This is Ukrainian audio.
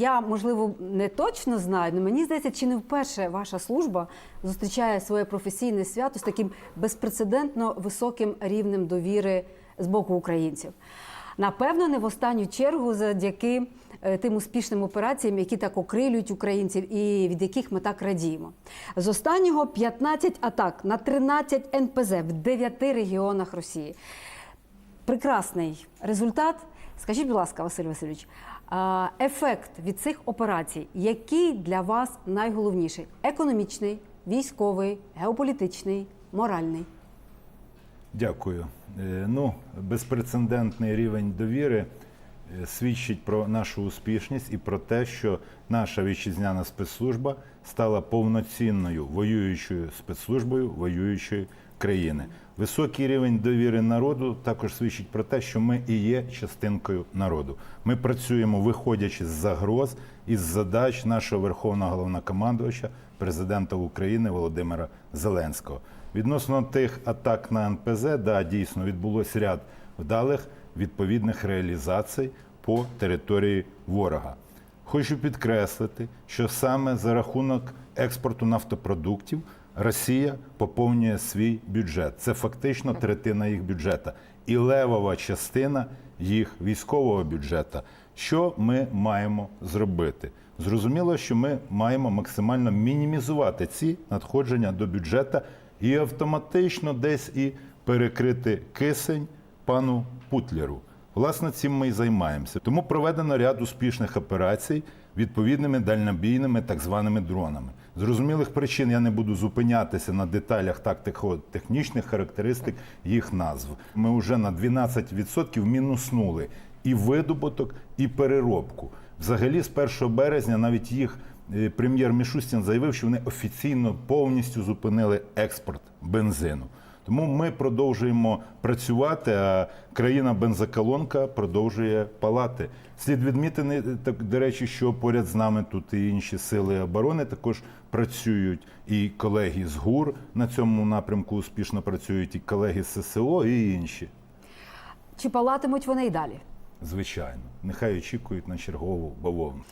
Я можливо не точно знаю, але мені здається, чи не вперше ваша служба зустрічає своє професійне свято з таким безпрецедентно високим рівнем довіри з боку українців. Напевно, не в останню чергу завдяки е, тим успішним операціям, які так окрилюють українців, і від яких ми так радіємо. З останнього 15 атак на 13 НПЗ в 9 регіонах Росії. Прекрасний результат. Скажіть, будь ласка, Василь Васильович, ефект від цих операцій, який для вас найголовніший? Економічний, військовий, геополітичний, моральний? Дякую. Е, Ну, безпрецедентний рівень довіри свідчить про нашу успішність і про те, що наша вітчизняна спецслужба стала повноцінною воюючою спецслужбою воюючої країни. Високий рівень довіри народу також свідчить про те, що ми і є частинкою народу. Ми працюємо, виходячи з загроз і з задач нашого верховного головнокомандувача, президента України Володимира Зеленського. Відносно тих атак на НПЗ, да, дійсно відбулося ряд вдалих відповідних реалізацій по території ворога. Хочу підкреслити, що саме за рахунок експорту нафтопродуктів Росія поповнює свій бюджет. Це фактично третина їх бюджету і левова частина їх військового бюджету. Що ми маємо зробити? Зрозуміло, що ми маємо максимально мінімізувати ці надходження до бюджету і автоматично десь і перекрити кисень пану Путлеру. Власне, цим ми і займаємося. Тому проведено ряд успішних операцій відповідними дальнобійними так званими дронами. Зрозумілих причин я не буду зупинятися на деталях тактико-технічних характеристик їх назв. Ми вже на 12% мінуснули і видобуток, і переробку. Взагалі, з 1 березня навіть їх е, прем'єр Мішустін заявив, що вони офіційно повністю зупинили експорт бензину. Тому ми продовжуємо працювати, а країна бензоколонка продовжує палати. Слід відмітити, так, до речі, що поряд з нами тут і інші сили оборони також працюють. І колеги з ГУР на цьому напрямку успішно працюють, і колеги з ССО, і інші. Чи палатимуть вони й далі? Звичайно, нехай очікують на чергову бавовну.